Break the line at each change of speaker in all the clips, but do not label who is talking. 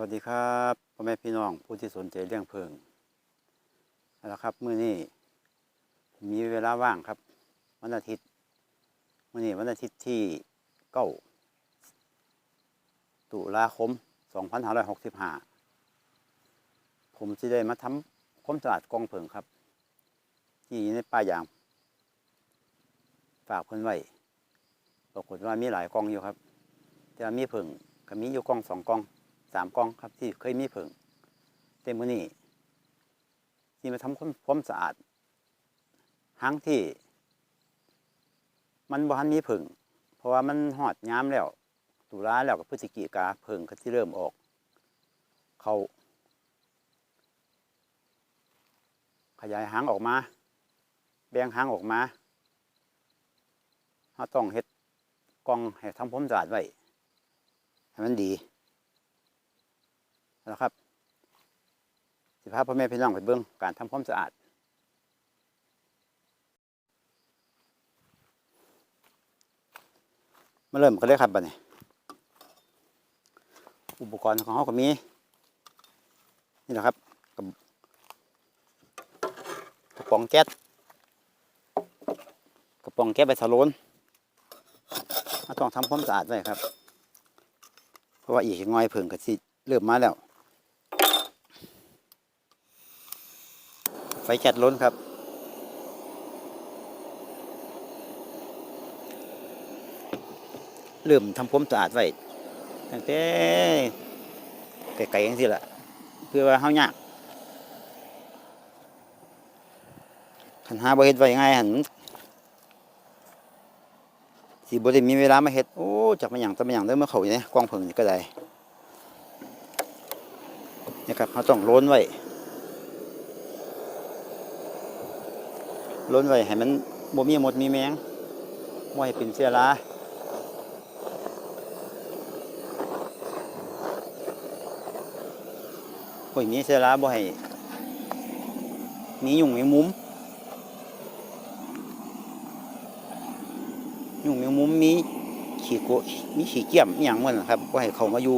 วัสดีครับพ่อแม่พี่น้องผู้ที่สนใจเรื่องเพิงเอาละครับมื้อนี้มีเวลาว่างครับ วันอาทิตย์มื้อนี้วันอาทิตย์ที่เก้าตุลาคม2565 ผมจะได้มาทำความสะอาดกองเพิงครับ ที่ในป่ายาง ฝากเพิ่นไว้ปรากฏว่ามีหลายกองอยู่ครับ แต่ว่ามีเพิงก็มีอยู่กองสองกอง สามกองครับ ที่เคยมีผึ่งเต็มมือนี่ที่มาทำความสะอาดทั้งที่ มันบ่ทันมีผึ่งเพราะว่ามันหอดย้ำแล้วตุลาแล้วกับพฤศจิกาผึ่งก็ที่เริ่มออก เขาขยายหางออกมา แบ่งหางออกมาเราต้องเฮ็ดกองให้ทำความสะอาดไว้ให้มันดี นะครับสิพาพ่อแม่พี่น้องไปเบิ่งการทำความสะอาด มาเริ่มกันเลยครับบัดนี้ อุปกรณ์ของเขาก็มี นี่แหละครับกระกระป๋องแก๊สกระป๋องแก๊สใบสะโลนเราต้องทำความสะอาดไว้ครับ เพราะว่าอีกง่อยเพิ่งก็สิเริ่มมาแล้ว ไฟแก๊สล้นครับ เริ่มทำความสะอาดไว้ตั้งแต่ไกลๆอย่างที่ละเพื่อว่าเฮายากขันหาบ่เฮ็ดไว้ง่ายหันสิบ่ได้มีเวลามาเฮ็ดโอ้จักมาหยังต่มาหยังเด้อมาเข้าอยู่ในกองเพิ่งนี่ก็ได้นะครับเราต้องล้นไว้ ล้นไว้ให้มันบ่มีหมดมีแมงบ่ให้เป็นเชื้อราบ่ให้มีเชื้อราบ่ให้มียุ่งมีมุมยุ่งมีมุมมีขี้โกมีขี้เกี่ยมอหย่างมันนะครับบ่ให้เขามาอยู่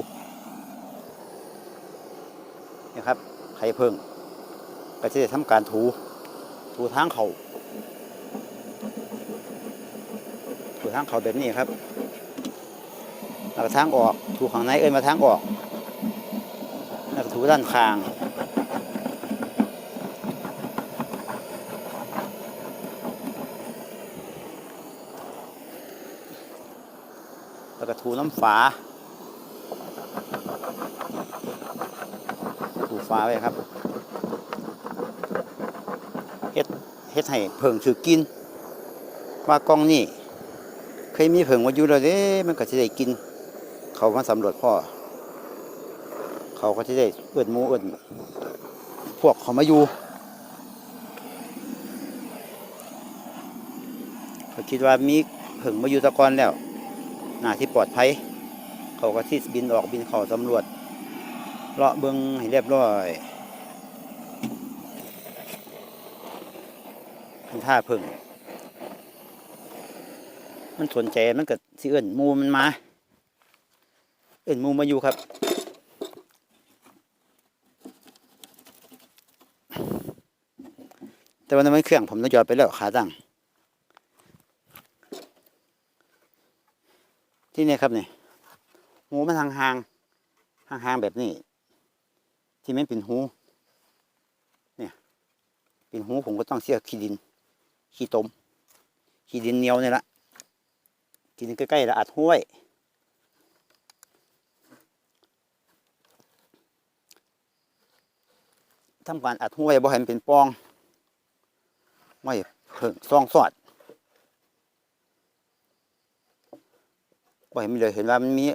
นะครับไข่เพิ่งก็จะได้ทำการถู ถูทางเขา ถูทางเขาแบบนี้ครับแล้วก็ทางออกถูข้างในเอ้ยมาทางออกแล้วก็ถูด้านข้างแล้วก็ถูน้ำฝา ถูฝาไว้ครับเฮ็ดให้เพิ่งถือกิน ว่ากล้องนี่ เคยมีเพิ่งมาอยู่แล้วเด้มันก็จะได้กิน เขามาสำรวจพ่อ เขาก็จะได้เอิ้อนมูเอิ้อนพวกเขามาอยู่เขาคิดว่ามีเพิ่งมาอยู่ตะกอนแล้วหน้าที่ปลอดภัย เขาก็ที่บินออกบินเข้าสำรวจเลาะเบิ่งให้เรียบร้อยท่าเพิ่ง มันสนใจมันก็สิเอิ้นมูมันมา เอิ้นมูมาอยู่ครับ แต่วันนั้นมันเครื่องผมต้องยอดไปแล้วขาตั้งที่นี่ครับนี่หูมันห่างห่างห่างห่างแบบนี้ ที่มันเป็นหูเนี่ยเป็นหูผมก็ต้องเสียขี้ดินขี้ตมขี้ดินเหนียวนี่ละ ขี้ดินใกล้ๆละอัดห้วย ทำการอัดห้วยบ่ให้มันเป็นปอง ไม่เพิ่งซองสอดบ่ให้มันเลยเห็นว่ามันมี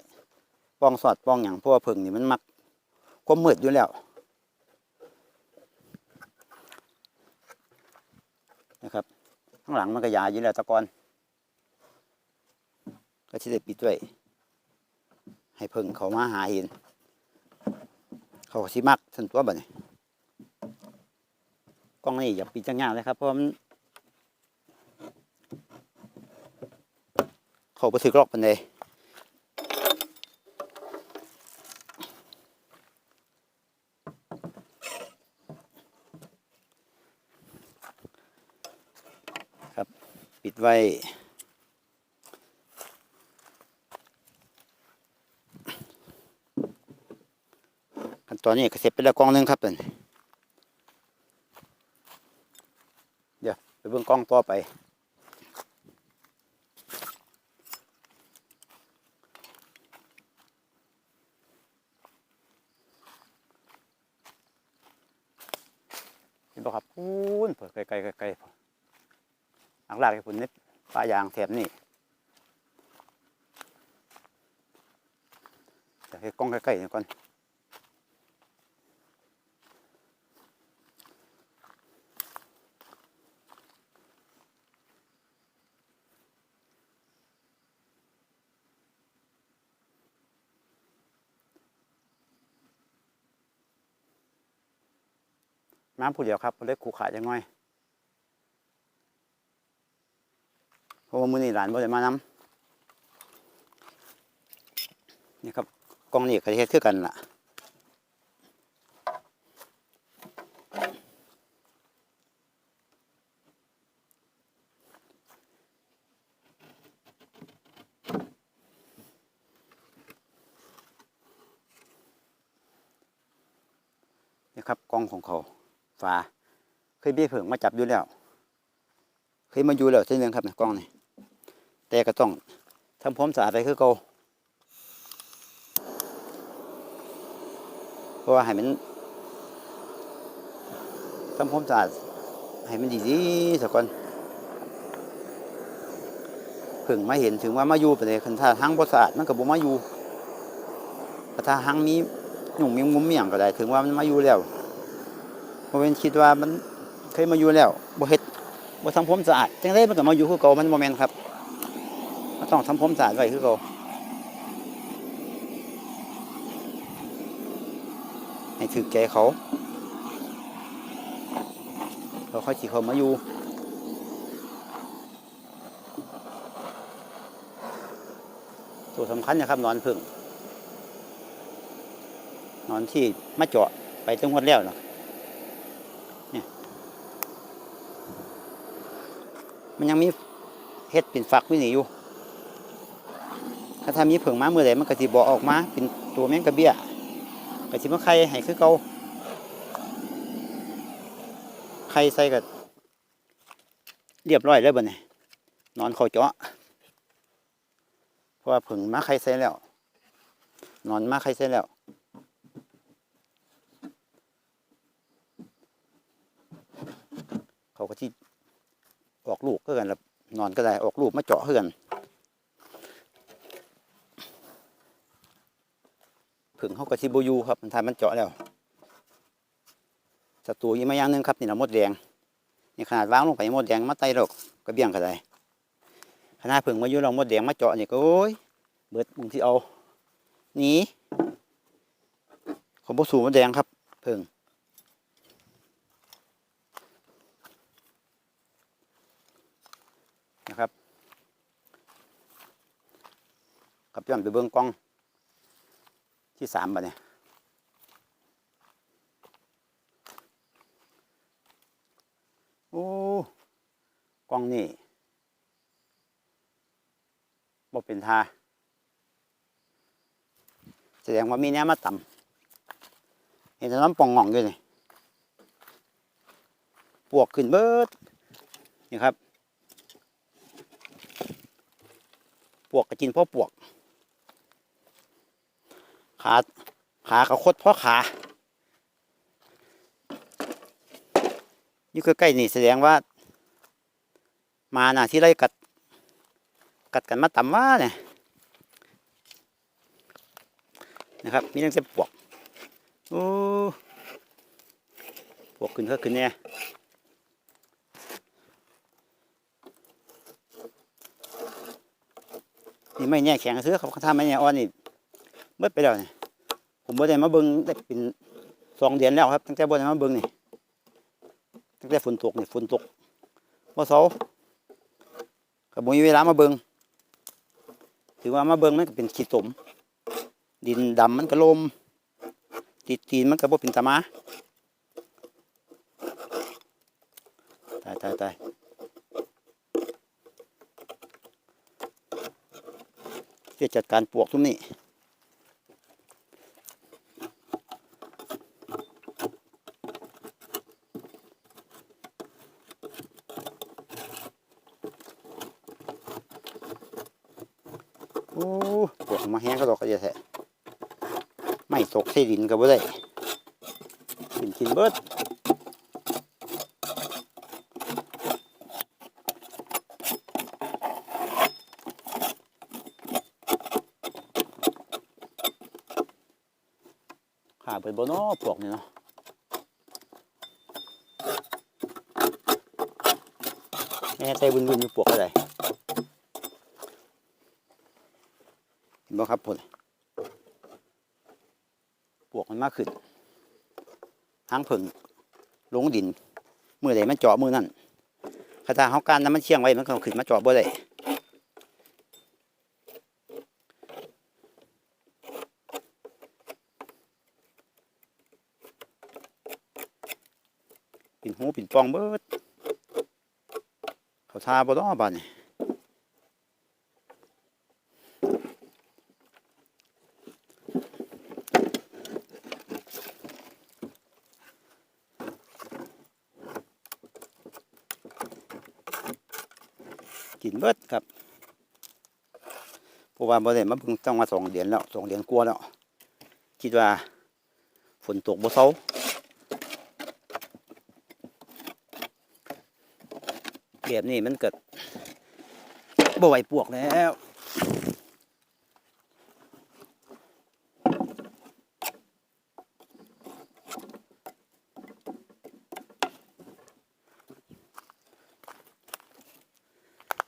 ปองสอดปองอย่างพว่าเพิ่งนี่มันมักความมืดอยู่แล้วนะครับ ข้างหลังมันก็ยาอยู่แล้วตะกอน ก็จะได้ปิด้วยให้เพิ่งเขามาหาเห็น เขาสิมักสันตัวบ่เนยกล้องนี่อย่าปิดจังงานเลยครับเพราะมันเขาไปถือกลอกปันเลยครับ ปิดไว้ ตอนนี้ก็เสร็จไปแล้วกล่องหนึงครับเพิ่นเดี๋ยวไปเบิ่งกล่องต่อไปเห็นบ่ครับพูนเปิดไกลไกลไกลๆๆอักลากให้พุ่นนี่ปลายางแถบนี่จะให้กล้องใกล้ๆก่อน น้ำผู้เดียวครับเล็กขู่ขาจังน้อยเพราะว่ามือนี้หลานบ่ได้มาน้ำนี่ครับกล้องนี่ก็เฮ็ดคือกันล่ะนี่ครับกล้องของเขา ฝาเคยมีเผิงมาจับอยู่แล้ว เคยมาอยู่แล้วเช่นเดียวครับเนี่ยกล้องนี่แต่ก็ต้องทำพร้อมสะอาดไปคือเก่าเพราะว่าให้มันทำพร้อมสะอาดให้มันดีๆสักก่อนเพิ่งมาเห็นถึงว่ามาอยู่ไปเลยคันถ้าหังบ่สะอาดมันก็บ่มาอยู่ถ้าหังมีหนุ่มมีงุ้มเมี่ยงก็ได้ ถึงว่ามันมาอยู่แล้ว บ่เป็นคิดว่ามันเคยมาอยู่แล้วบ่เฮ็ดบ่ทำความสะอาดจังไดมันก็มาอยู่คือเก่ามันบ่แม่นครับมันต้องทำความสะอาดไว้คือเก่าให้ถึกใจเขาเขาค่อยสิเขามาอยู่ตัวสำคัญนะครับนอนผึ่งนอนที่มาเจาะไปจังวัดแล้วนะ มันยังมีเฮ็ดเป็นฝักวิหนีอยู่ถ้าถ้ามีเผงมาเมื่อใดมันก็สิบ่ออกมา เป็นตัวแมงกระเบี้ยก็สิมาไข่ให้คือเก่าไข่ใส่ก็เรียบร้อยแล้วบัดนี้นอนเข้าเจาะเพราะว่าเผิงมาไข่ใส่แล้ว นอนมาไข่ใส่แล้วเขาก็ที่ ออกลูกเพื่อกันแล้วนอนก็ได้ออกลูกมาเจาะเพื่อนผึ่งเขาก็ชิบูอยูครับมันทายมันเจาะแล้วศัตรูอีกมาอย่างนึงครับนี่เรามดแดงนี่ขนาดวางลงไปมดแดงมาไต่เรากระเบี้ยงก็ได้ขนาดผึ่งมาอยู่เรามดแดงมาเจาะนี่ก็โอ้ยเบิดมึงที่เอาหนีของพวกสูมดแดงครับผึ่ง นะครับกับย้อนไปเบื้องกล้องที่สามบัดเนี่ยโอ้กล้องนี่บ่เป็นทาแสดงว่ามีแนวมาต่ำเห็นน้ำปองง่องอยู่นี่ปวกขึ้นเบิดนี่ครับ ปวกก็กินพราะปวก ขาขาก็คดพราะขาอยู่ใกล้ๆนี่แสดงว่า มาน่ะที่ไรกัด กัดกันมาต่ำว่าเนี่ยนะครับมีเรื่องเส้นปวกโอ้ปวกขึ้นก็ขึ้นเนี่ย นี่ไม่แน่แข็งซื้อเขาทำไม่แน่อ่อนนี่เบิดไปแล้วเนี่ยผมบ่ได้มาเบิ่งได้เป็นสองเดือนแล้วครับ ตั้งแต่บ่ได้มาเบิ่งนี่ตั้งแต่ฝนตกนี่ฝนตกบ่เซาก็บ่มีเวลามาเบิ่งถือว่ามาเบิ่งมันก็เป็นขี้ตมดินดำมันก็ลมติดตีนมันก็บ่เป็นตามาตายตายตาย จะจัดการปลวกทุกนี้โอ้ปลวกมาแห้งก็ดอกกระเดียแท้ไม่ตกใส่ดินก็บ่ได้กินกินเบิด ขา เปิดบนอ้อปลวกนี่เนาะแม่ใจบุญบุญอยู่ปลวกอะไรเห็นบ่ครับผลปลวกมันมากขึ้นหางผึ่งลงดินมือใดมันเจาะมือนั่นคาถาเขาการนั้นมันเชียงไว้มันก็ขึ้นมาเจาะบ่ได้ ปิ่องเบิดเขาทาบ่ต้องบานนี่กินเบิดครับเพราะว่าบ่ได้มาเพิ่งต้องมาสองเดือนแล้วสองเดือนกลัวแล้ว คิดว่าฝนตกบ่เซา แบบนี้มันเกิดบ่ไหวปวกแล้ว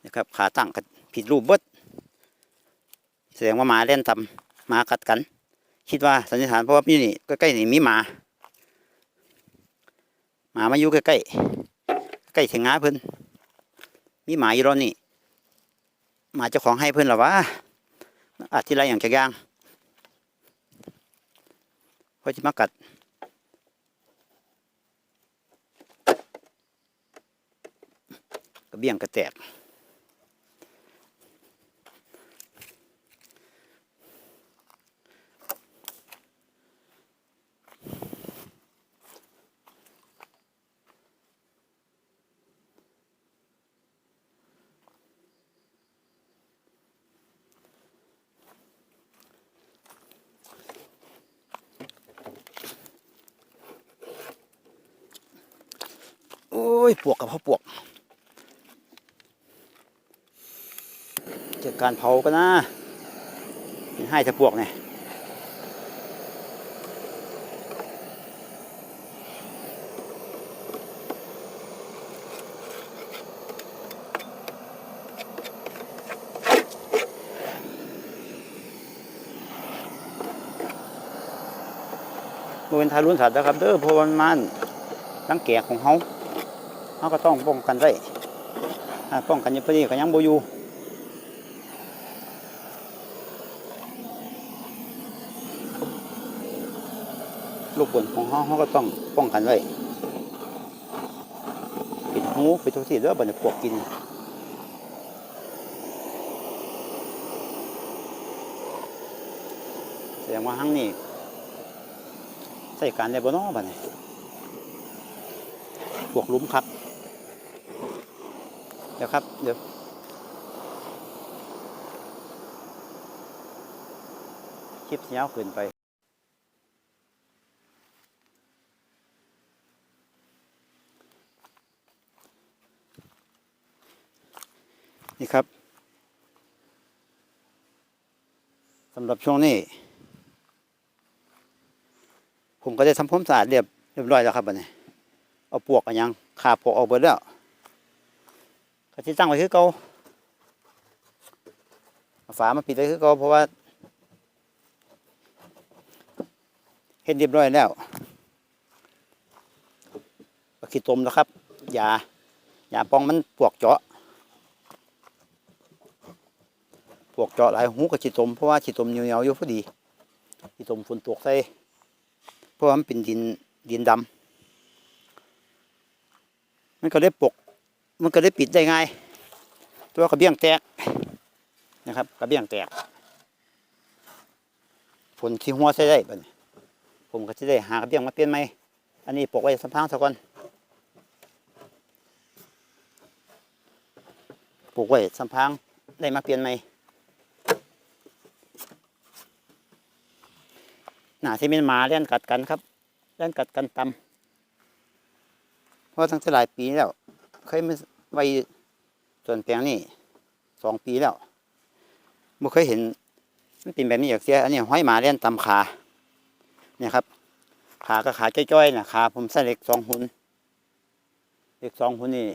นะครับขาตั้งกันผิดรูปเบิดแสดงว่าหมาเล่นทำหมากัดกัน คิดว่าสันนิษฐานเพราะว่านี่นี่ใกล้ๆนี่มีหมาหมามาอยู่ใกล้ๆใกล้ถึงงาเพิ่น มีหมาอยู่รอนนี่หมาเจ้าของให้เพื่อนหรอวะอาจที่ไรอย่างจะย่างพราะจะมากัดกระเบี้ยงกระแตก ยปวกกับพ่อปวกเจอการเผากันนะให้ถ้าปวกเนี่ยเป็นทารุณสัตว์นะครับเด้อเพราะว่ามันมันรังแกของเขา เขาก็ต้องป้องกันไว้ป้องกันยู่พอดีก็ยังโบอยู่ลูกบนของเขาเขาก็ต้องป้องกันไว้ปิดหูปิดทุกที่เด้อบันี้ปวกกินแสดงว่าหังนี่ใส่การได้บ่เน้อบัดนี้พวกลุมครับ ดี๋ยวครับ เดี๋ยว คลิปยาวเกินไปนี่ครับสำหรับช่วงนี้ ผมก็ได้ทำความสะอาดเรียบเรียบร้อยแล้วครับบัดนี้ เอาปวกอันยังขาปวกออกเบิดแล้ว ก็ที่ตั้งไว้คือเก่าเอฝามาปิดไว้คือเก่าเพราะว่าเฮ็ดเรียบร้อยแล้วก็ขี้ตมแล้วครับยายาปองมันปวกเจาะปวกเจาะหลายหูกับขี้ตมเพราะว่าขี้ตมเหนียวๆอยู่พอดีขี้ตมฝนตกใส่เพราะว่ามันเป็นดินดินดำมันก็ได้ปก มันก็ได้ปิดได้ง่าย ตัวกระเบี้ยงแตกนะครับกระเบี้ยงแตกฝนที่หัวใส่ได้บัดนี้ผมก็จะได้หากระเบียงมาเปลี่ยนใหมอันนี้ปลูกไว้สัมพังซะก่อนปลูกไว้สัมพังได้มาเปลี่ยนใหมหนาที่มีหมาเล่นกัดกันครับเล่นกัดกันตำเพราะตั้งแต่หลายปีแล้วเคยมา ไว้ส่วนแปลงนี่สองปีแล้วไม่เคยเห็นมันเป็นแบบนี้อยางเสียอันนี้ห้อยหมาเล่นตำขาเนี่ยครับ ขาก็ขาจ้อยๆนะขาผมใส่เหล็กสองหุ่นเหล็กสองหุ่นนี่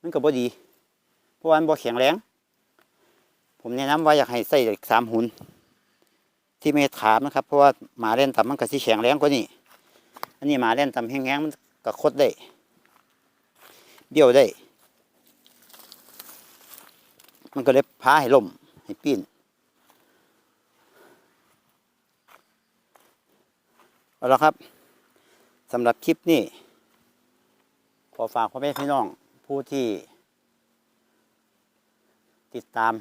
มันก็บ่ดี เพราะว่ามันบ่แข็งแรง ผมแนะนำว่าอยากให้ใส่เหล็กสามหุ่นที่เมตรขานะครับ เพราะว่าหมาเล่นตำมันก็สิแข็งแรงกว่านี้อันนี้หมาเล่นตำแห้งๆมันก็คดได้ เบี้ยวได้ มันก็เลยพาให้ล่มให้ปีนเอาละครับสำหรับคลิปนี้ขอฝากพ่อแม่พี่น้องผู้ที่ ติดตาม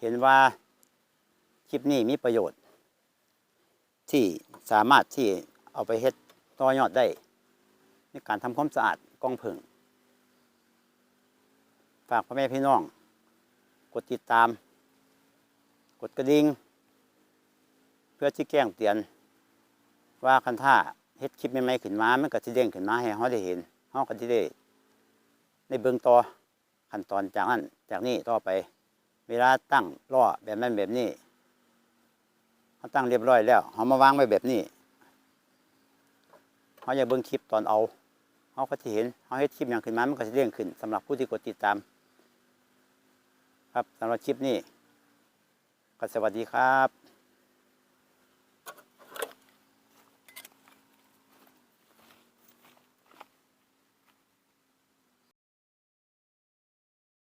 เห็นว่าคลิปนี้มีประโยชน์ ที่สามารถที่เอาไปเฮ็ดต่อยอดได้ ในการทำความสะอาดกล้องผึ่งฝากพ่อแม่พี่น้อง กดติดตาม กดกระดิ่งเพื่อที่แจ้งเตือน ว่าคันท่าเฮ็ดคลิปใหม่ๆขึ้นมามันก็สิเด้งขึ้นมาให้เฮาได้เห็นเฮาก็สิได้ในเบื้องต่อขั้นตอนจากนั้นจากนี้ต่อไป เวลาตั้งล้อแบบนั้นแบบนี้เฮาตั้งเรียบร้อยแล้วเฮามาวางไว้แบบนี้เฮาอย่าเบิ่งคลิปตอนเอา เขาก็จะเห็นเขาให้คลิปอย่างขึ้นมามันก็จะเด้งขึ้นสำหรับผู้ที่กดติดตาม ครับสำหรับคลิปนี้ก็สวัสดีครับ